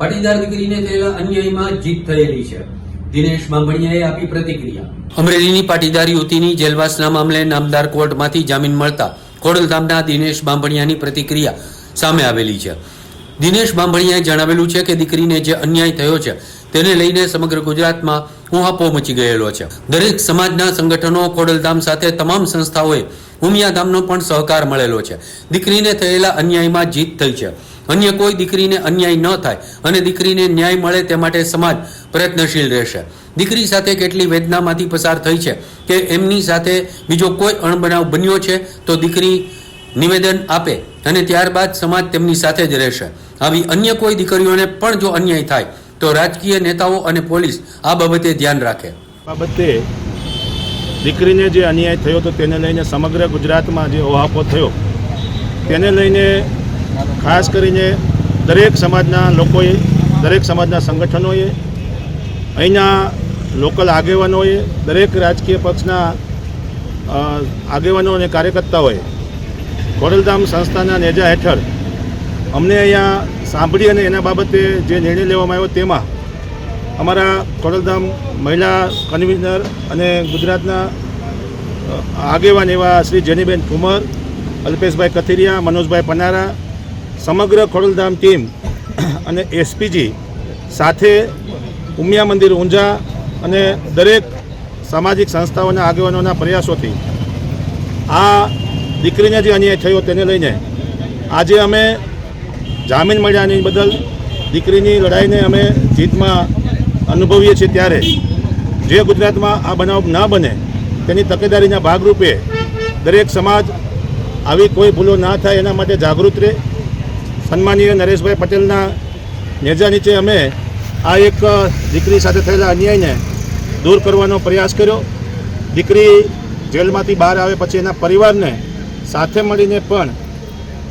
પાટીદાર દીકરીને થયેલા અન્યાયમાં જીત થયેલી છે. દિનેશ બાંભણિયાએ આપી પ્રતિક્રિયા. અમરેલીની પાટીદાર યુવતીની જેલવાસના મામલે નામદાર કોર્ટમાંથી જામીન મળતા ખોડલધામના દિનેશ બાંભણિયાની પ્રતિક્રિયા સામે આવેલી છે. દિનેશ બાંભણિયાએ જણાવેલું છે કે દીકરીને જે અન્યાય થયો છે, તેને લઈને સમગ્ર ગુજરાતમાં ઉહાપો મચી ગયેલો છે. દરેક સમાજના સંગઠનો, ખોડલધામ સાથે તમામ સંસ્થાઓએ ઉમિયાધામનો પણ સહકાર મળેલો છે. દીકરીને થયેલા અન્યાયમાં જીત થઈ છે. અન્ય કોઈ દીકરીને અન્યાય ન થાય અને દીકરીને ન્યાય મળે તે માટે સમાજ પ્રયત્નશીલ રહેશે. દીકરી સાથે કેટલી વેદનામાંથી પસાર થઈ છે કે એમની સાથે બીજો કોઈ અણબનાવ બન્યો છે તો દીકરી નિવેદન આપે અને ત્યારબાદ સમાજ તેમની સાથે જ રહેશે. આવી અન્ય કોઈ દીકરીઓને પણ જો અન્યાય થાય, તો રાજકીય નેતાઓ અને પોલીસ આ બાબતે ધ્યાન રાખે. બાબતે દીકરીને જે અન્યાય થયો તો તેને લઈને સમગ્ર ગુજરાતમાં જે ઓહાપો થયો, તેને લઈને ખાસ કરીને દરેક સમાજના લોકોએ, દરેક સમાજના સંગઠનોએ, અહીંના લોકલ આગેવાનોએ, દરેક રાજકીય પક્ષના આગેવાનો અને કાર્યકર્તાઓએ ખોડલધામ સંસ્થાના નેજા હેઠળ અમને અહીંયા સાંભળી અને એના બાબતે જે નિર્ણય લેવામાં આવ્યો તેમાં અમારા ખોડલધામ મહિલા કન્વીનર અને ગુજરાતના આગેવાન એવા શ્રી જેનીબેન ઠુમર અલ્પેશભાઈ કથિરિયા, મનોજભાઈ પનારા સમગ્ર ખોડલધામ ટીમ અને એસપીજી સાથે ઉમિયા મંદિર, ઊંઝા અને દરેક સામાજિક સંસ્થાઓના આગેવાનોના પ્રયાસોથી આ દીકરીને જે અન્યાય થયો તેને લઈને આજે અમે જામીન મળ્યાની બદલ દીકરીની લડાઈને અમે જીતમાં અનુભવીએ છીએ ત્યારે જે ગુજરાતમાં આ બનાવ ન બને તેની તકેદારીના ભાગરૂપે દરેક સમાજ આવી કોઈ ભૂલો ના થાય એના માટે જાગૃત રહે. સન્માનીય નરેશભાઈ પટેલના નેજા નીચે અમે આ એક દીકરી સાથે થયેલા અન્યાયને દૂર કરવાનો પ્રયાસ કર્યો. દીકરી જેલમાંથી બહાર આવે પછી એના પરિવારને સાથે મળીને પણ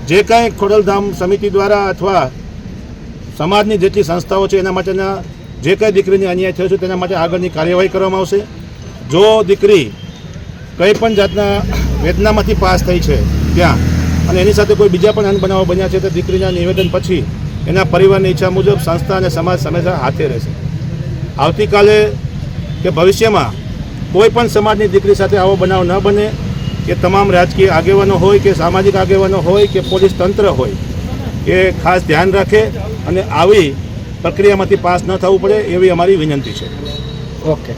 જે કાંઈ ખોડલધામ સમિતિ દ્વારા અથવા સમાજની જેટલી સંસ્થાઓ છે એના માટેના જે કાંઈ દીકરીને અન્યાય થયો છે તેના માટે આગળની કાર્યવાહી કરવામાં આવશે. જો દીકરી કંઈ પણ જાતના વેદનામાંથી પાસ થઈ છે ત્યાં અને એની સાથે કોઈ બીજા પણ અનબનાવો બન્યા છે તો દીકરીના નિવેદન પછી એના પરિવારની ઈચ્છા મુજબ સંસ્થા અને સમાજ હંમેશા હાથે રહેશે. આવતીકાલે કે ભવિષ્યમાં કોઈ પણ સમાજની દીકરી સાથે આવો બનાવ ન બને, કે તમામ રાજકીય આગેવાનો હોય, કે સામાજિક આગેવાનો હોય, કે પોલીસ તંત્ર હોય, એ ખાસ ધ્યાન રાખે અને આવી પ્રક્રિયામાંથી પાસ ન થવું પડે એવી અમારી વિનંતી છે. ઓકે.